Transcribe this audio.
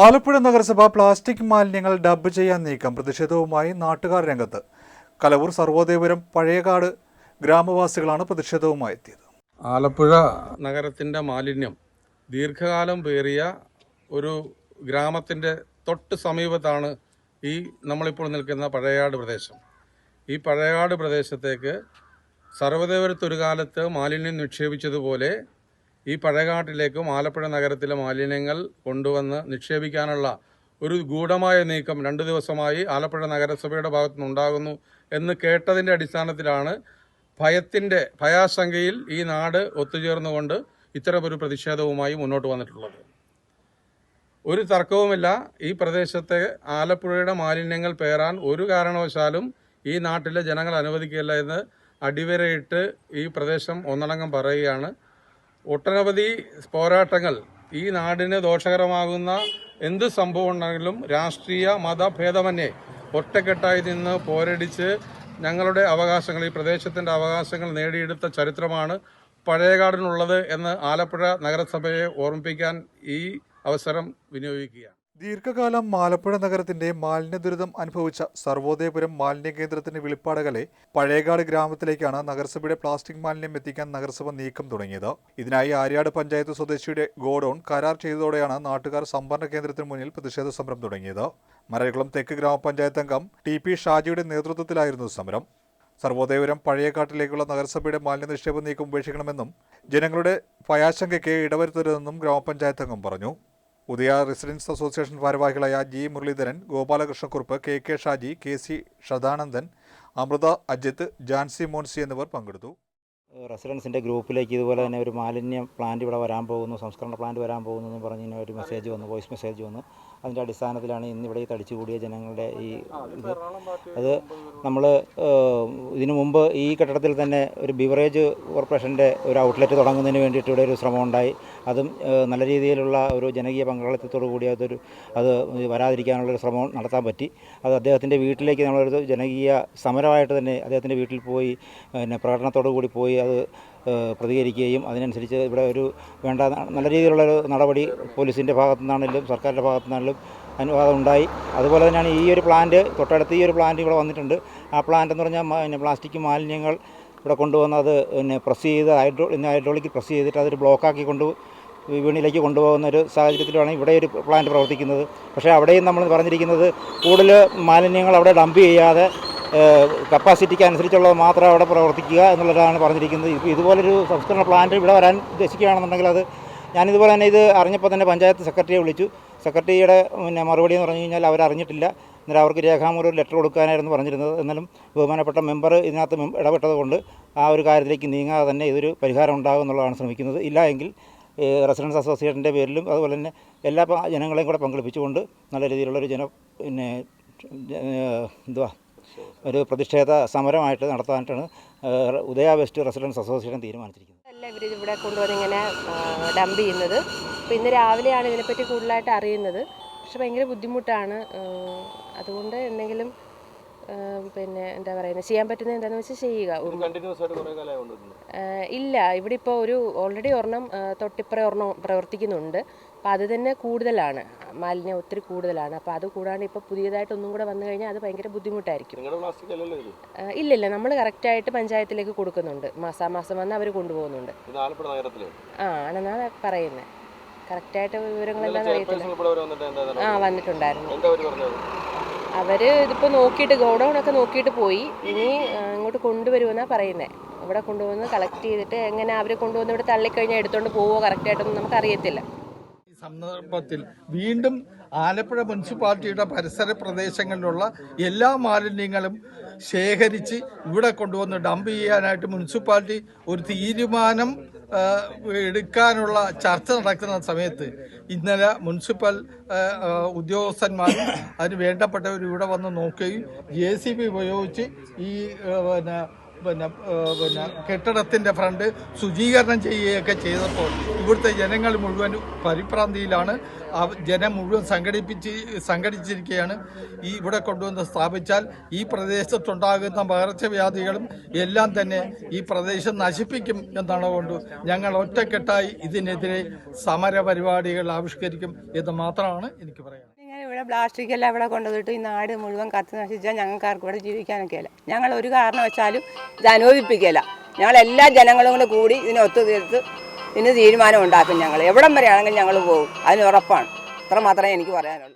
ആലപ്പുഴ നഗരസഭ പ്ലാസ്റ്റിക് മാലിന്യങ്ങൾ ഡബ് ചെയ്യാൻ നീക്കം പ്രതിഷേധവുമായി നാട്ടുകാർ രംഗത്ത്. കലവൂർ സർവോദയപുരം പഴയകാട് ഗ്രാമവാസികളാണ് പ്രതിഷേധവുമായി എത്തിയത്. ആലപ്പുഴ നഗരത്തിന്റെ മാലിന്യം ദീർഘകാലം പേറിയ ഒരു ഗ്രാമത്തിന്റെ തൊട്ട് സമീപത്താണ് ഈ നമ്മളിപ്പോൾ നിൽക്കുന്ന പഴയകാട് പ്രദേശം. ഈ പഴയകാട് പ്രദേശത്തേക്ക് സർവദേവരത്തൊരു കാലത്ത് മാലിന്യം നിക്ഷേപിച്ചതുപോലെ ഈ പഴയകാട്ടിലേക്കും ആലപ്പുഴ നഗരത്തിലെ മാലിന്യങ്ങൾ കൊണ്ടുവന്ന് നിക്ഷേപിക്കാനുള്ള ഒരു ഗൂഢമായ നീക്കം രണ്ടു ദിവസമായി ആലപ്പുഴ നഗരസഭയുടെ ഭാഗത്തു നിന്നുണ്ടാകുന്നു എന്ന് കേട്ടതിന്റെ അടിസ്ഥാനത്തിലാണ് ഭയത്തിന്റെ ഭയാശങ്കയിൽ ഈ നാട് ഒത്തുചേർന്നുകൊണ്ട് ഇത്തരമൊരു പ്രതിഷേധവുമായി മുന്നോട്ട് വന്നിട്ടുള്ളത്. ഒരു തർക്കവുമില്ല. ഈ പ്രദേശത്തെ ആലപ്പുഴയുടെ മാലിന്യങ്ങൾ പേറാൻ ഒരു കാരണവശാലും ഈ നാട്ടിലെ ജനങ്ങൾ അനുവദിക്കില്ല എന്ന് അടിവരയിട്ട് ഈ പ്രദേശം ഒന്നടങ്കം പറയുകയാണ്. ഒട്ടനവധി പോരാട്ടങ്ങൾ ഈ നാടിന് ദോഷകരമാകുന്ന എന്ത് സംഭവം ഉണ്ടെങ്കിലും രാഷ്ട്രീയ മതഭേദമന്യേ ഒറ്റക്കെട്ടായി നിന്ന് പോരടിച്ച് ഞങ്ങളുടെ അവകാശങ്ങൾ ഈ പ്രദേശത്തിന്റെ അവകാശങ്ങൾ നേടിയെടുത്ത ചരിത്രമാണ് പഴയകാടിനുള്ളത് എന്ന് ആലപ്പുഴ നഗരസഭയെ ഓർമ്മിപ്പിക്കാൻ ഈ അവസരം വിനിയോഗിക്കുകയാണ്. ദീർഘകാലം ആലപ്പുഴ നഗരത്തിന്റെ മാലിന്യ ദുരിതം അനുഭവിച്ച സർവോദയപുരം മാലിന്യ കേന്ദ്രത്തിന്റെ വിളിപ്പാടകലെ പഴയകാട് ഗ്രാമത്തിലേക്കാണ് നഗരസഭയുടെ പ്ലാസ്റ്റിക് മാലിന്യം എത്തിക്കാൻ നഗരസഭ നീക്കം തുടങ്ങിയത്. ഇതിനായി ആര്യാട് പഞ്ചായത്ത് സ്വദേശിയുടെ ഗോഡൌൺ കരാർ ചെയ്തതോടെയാണ് നാട്ടുകാർ സംഭരണ കേന്ദ്രത്തിന് മുന്നിൽ പ്രതിഷേധ സമരം തുടങ്ങിയത്. മരകുളം തെക്ക് ഗ്രാമപഞ്ചായത്ത് അംഗം ടി പി ഷാജിയുടെ നേതൃത്വത്തിലായിരുന്നു സമരം. സർവോദയപുരം പഴയകാട്ടിലേക്കുള്ള നഗരസഭയുടെ മാലിന്യ നിക്ഷേപ നീക്കം ഉപേക്ഷിക്കണമെന്നും ജനങ്ങളുടെ ഭയാശങ്കയ്ക്ക് ഇടവരുത്തരുതെന്നും ഗ്രാമപഞ്ചായത്ത് അംഗം പറഞ്ഞു. ഉദയ റെസിഡൻസ് അസോസിയേഷൻ ഭാരവാഹികളായ G. Muraleedharan Gopalakrishnakurup K. K. Shaji K. C. Shadanandan Amritha Ajith Jancy Moncy എന്നിവർ പങ്കെടുത്തു. റെസിഡൻസിന്റെ ഗ്രൂപ്പിലേക്ക് ഇതുപോലെ തന്നെ ഒരു മാലിന്യ പ്ലാന്റ് ഇവിടെ വരാൻ പോകുന്നു സംസ്കരണ പ്ലാന്റ് വരാൻ പോകുന്നു എന്ന് പറഞ്ഞ് ഒരു മെസ്സേജ് വന്നു വോയിസ് മെസ്സേജ് വന്നു. അതിന്റെ അടിസ്ഥാനത്തിലാണ് ഇന്ന് ഇവിടെ ഈ തടിച്ചുകൂടിയ ജനങ്ങളുടെ ഈ ഇത്. അത് നമ്മൾ ഇതിനു മുമ്പ് ഈ കെട്ടിടത്തിൽ തന്നെ ഒരു ബിവറേജ് കോർപ്പറേഷന്റെ ഒരു ഔട്ട്ലെറ്റ് തുടങ്ങുന്നതിന് വേണ്ടിയിട്ട് ഇവിടെ ഒരു ശ്രമം ഉണ്ടായി അതും നല്ല രീതിയിലുള്ള ഒരു ജനകീയ പങ്കാളിത്തത്തോടു കൂടി അതൊരു അത് വരാതിരിക്കാനുള്ളൊരു ശ്രമം നടത്താൻ പറ്റി. അത് അദ്ദേഹത്തിന്റെ വീട്ടിലേക്ക് നമ്മളൊരു ജനകീയ സമരമായിട്ട് തന്നെ അദ്ദേഹത്തിന്റെ വീട്ടിൽ പോയി പിന്നെ പ്രകടനത്തോടു കൂടി പോയി അത് പ്രതികരിക്കുകയും അതിനനുസരിച്ച് ഇവിടെ ഒരു വേണ്ട നല്ല രീതിയിലുള്ളൊരു നടപടി പോലീസിന്റെ ഭാഗത്തു നിന്നാണെങ്കിലും സർക്കാരിന്റെ ഭാഗത്തു നിന്നാണെങ്കിലും അനുവാദം ഉണ്ടായി അതുപോലെ തന്നെയാണ് ഈ ഒരു പ്ലാന്റ് തൊട്ടടുത്ത് ഈ ഒരു പ്ലാന്റ് ഇവിടെ വന്നിട്ടുണ്ട്. ആ പ്ലാന്റ് എന്ന് പറഞ്ഞാൽ പിന്നെ പ്ലാസ്റ്റിക് മാലിന്യങ്ങൾ ഇവിടെ കൊണ്ടുവന്ന് അത് പിന്നെ പ്രസ് ചെയ്ത് ഹൈഡ്രോ പിന്നെ ഹൈഡ്രോളിക് പ്രസ് ചെയ്തിട്ട് അതൊരു ബ്ലോക്കാക്കി കൊണ്ടു വിപണിയിലേക്ക് കൊണ്ടുപോകുന്ന ഒരു സാഹചര്യത്തിലാണ് ഇവിടെ ഒരു പ്ലാന്റ് പ്രവർത്തിക്കുന്നത്. പക്ഷേ അവിടെയും നമ്മൾ പറഞ്ഞിരിക്കുന്നത് കൂടുതൽ മാലിന്യങ്ങൾ അവിടെ ഡംപ് ചെയ്യാതെ കപ്പാസിറ്റിക്ക് അനുസരിച്ചുള്ളത് മാത്രം അവിടെ പ്രവർത്തിക്കുക എന്നുള്ളതാണ് പറഞ്ഞിരിക്കുന്നത്. ഇതുപോലൊരു സംസ്കരണ പ്ലാന്റ് ഇവിടെ വരാൻ ഉദ്ദേശിക്കുകയാണെന്നുണ്ടെങ്കിൽ അത് ഞാനിതുപോലെ തന്നെ ഇത് അറിഞ്ഞപ്പോൾ തന്നെ പഞ്ചായത്ത് സെക്രട്ടറിയെ വിളിച്ചു. സെക്രട്ടറിയുടെ പിന്നെ മറുപടി എന്ന് പറഞ്ഞു കഴിഞ്ഞാൽ അവരറിഞ്ഞിട്ടില്ല അന്നേരം അവർക്ക് രേഖാമൂലം ലെറ്റർ കൊടുക്കാനായിരുന്നു പറഞ്ഞിരുന്നത്. എന്നാലും ബഹുമാനപ്പെട്ട മെമ്പർ ഇതിനകത്ത് ഇടപെട്ടതുകൊണ്ട് ഇടപെട്ടത് കൊണ്ട് ആ ഒരു കാര്യത്തിലേക്ക് നീങ്ങാതെ തന്നെ ഇതൊരു പരിഹാരം ഉണ്ടാകും എന്നുള്ളതാണ് ശ്രമിക്കുന്നത്. ഇല്ല എങ്കിൽ റെസിഡൻസ് അസോസിയേഷന്റെ പേരിലും അതുപോലെ തന്നെ എല്ലാ ജനങ്ങളെയും കൂടെ പങ്കെടുപ്പിച്ചുകൊണ്ട് നല്ല രീതിയിലുള്ളൊരു ജന പിന്നെ എന്തുവാ ഒരു പ്രതിഷേധ സമരമായിട്ട് നടത്താനായിട്ടാണ് ഉദയ വെസ്റ്റ് റെസിഡൻസ് അസോസിയേഷൻ തീരുമാനിച്ചിരിക്കുന്നത്. അല്ല ഇവർ ഇവിടെ കൊണ്ടുവന്ന് ഇങ്ങനെ ഡംപ് ചെയ്യുന്നത്. അപ്പോൾ ഇന്ന് രാവിലെയാണ് ഇതിനെപ്പറ്റി കൂടുതലായിട്ട് അറിയുന്നത്. പക്ഷെ ഭയങ്കര ബുദ്ധിമുട്ടാണ് അതുകൊണ്ട് എന്തെങ്കിലും പിന്നെ എന്താ പറയുന്നത് ചെയ്യാൻ പറ്റുന്ന എന്താണെന്ന് വെച്ചാൽ ചെയ്യുക. ഇല്ല ഇവിടെ ഇപ്പോൾ ഒരു ഓൾറെഡി ഒരെണ്ണം തൊട്ടിപ്പുറ ഒരെണ്ണം പ്രവർത്തിക്കുന്നുണ്ട്. അപ്പോൾ അത് തന്നെ കൂടുതലാണ്. മാലിന്യം ഒത്തിരി കൂടുതലാണ്. അപ്പോൾ അത് കൂടാണ്ട് ഇപ്പോൾ പുതിയതായിട്ട് ഒന്നും കൂടെ വന്നു കഴിഞ്ഞാൽ അത് ഭയങ്കര ബുദ്ധിമുട്ടായിരിക്കും. ഇല്ല ഇല്ല. നമ്മൾ കറക്റ്റായിട്ട് പഞ്ചായത്തിലേക്ക് കൊടുക്കുന്നുണ്ട്. മാസാമാസം വന്ന് അവർ കൊണ്ടുപോകുന്നുണ്ട്. ആ ആണെന്നാണ് പറയുന്നത് കറക്റ്റായിട്ട് വിവരങ്ങളെല്ലാം അറിയത്തില്ല? ആ വന്നിട്ടുണ്ടായിരുന്നു. അവർ ഇതിപ്പോൾ നോക്കിയിട്ട് ഗോഡൗൺ ഒക്കെ നോക്കിയിട്ട് പോയി. ഇനി ഇങ്ങോട്ട് കൊണ്ടുവരുമെന്നാണ് പറയുന്നത് ഇവിടെ കൊണ്ടുവന്ന് കളക്ട് ചെയ്തിട്ട് എങ്ങനെ അവർ കൊണ്ടുവന്ന് ഇവിടെ തള്ളിക്കഴിഞ്ഞാൽ എടുത്തുകൊണ്ട് പോവോ കറക്റ്റായിട്ടൊന്നും നമുക്കറിയത്തില്ല. സന്ദർഭത്തിൽ വീണ്ടും ആലപ്പുഴ മുനിസിപ്പാലിറ്റിയുടെ പരിസര പ്രദേശങ്ങളിലുള്ള എല്ലാ മാലിന്യങ്ങളും ശേഖരിച്ച് ഇവിടെ കൊണ്ടുവന്ന് ഡംപ് ചെയ്യാനായിട്ട് മുനിസിപ്പാലിറ്റി ഒരു തീരുമാനം എടുക്കാനുള്ള ചർച്ച നടക്കുന്ന സമയത്ത് ഇന്നലെ മുനിസിപ്പൽ ഉദ്യോഗസ്ഥന്മാർ അതിന് വേണ്ടപ്പെട്ടവർ ഇവിടെ വന്ന് നോക്കുകയും ജെ സി ബി ഉപയോഗിച്ച് ഈ പിന്നെ പിന്നെ പിന്നെ കെട്ടിടത്തിന്റെ ഫ്രണ്ട് ശുചീകരണം ചെയ്യുകയൊക്കെ ചെയ്തപ്പോൾ ഇവിടുത്തെ ജനങ്ങൾ മുഴുവൻ പരിഭ്രാന്തിയിലാണ്. ജനം മുഴുവൻ സംഘടിപ്പിച്ച് സംഘടിച്ചിരിക്കുകയാണ്. ഈ ഇവിടെ കൊണ്ടുവന്ന് സ്ഥാപിച്ചാൽ ഈ പ്രദേശത്തുണ്ടാകുന്ന പകർച്ചവ്യാധികളും എല്ലാം തന്നെ ഈ പ്രദേശം നശിപ്പിക്കും എന്നാണ് കൊണ്ട് ഞങ്ങൾ ഒറ്റക്കെട്ടായി ഇതിനെതിരെ സമര പരിപാടികൾ ആവിഷ്കരിക്കും എന്ന് മാത്രമാണ് എനിക്ക് ഇങ്ങനെ ഇവിടെ പ്ലാസ്റ്റിക് എല്ലാം ഇവിടെ കൊണ്ടുവന്നിട്ട് ഈ നാട് മുഴുവൻ കത്തി നശിച്ചാൽ ഞങ്ങൾക്ക് ആർക്കും ഇവിടെ ജീവിക്കാനൊക്കെ അല്ല? ഞങ്ങൾ ഒരു കാരണവശാലും ഇത് അനുവദിപ്പിക്കില്ല ഞങ്ങൾ എല്ലാ ജനങ്ങളും കൂടെ കൂടി ഇതിനെ ഒത്തുതീർത്ത് ഇതിന് തീരുമാനം ഉണ്ടാക്കും ഞങ്ങൾ എവിടം വരെയാണെങ്കിലും ഞങ്ങൾ പോകും. അതിന് ഉറപ്പാണ്. അത്ര മാത്രമേ എനിക്ക് പറയാനുള്ളൂ.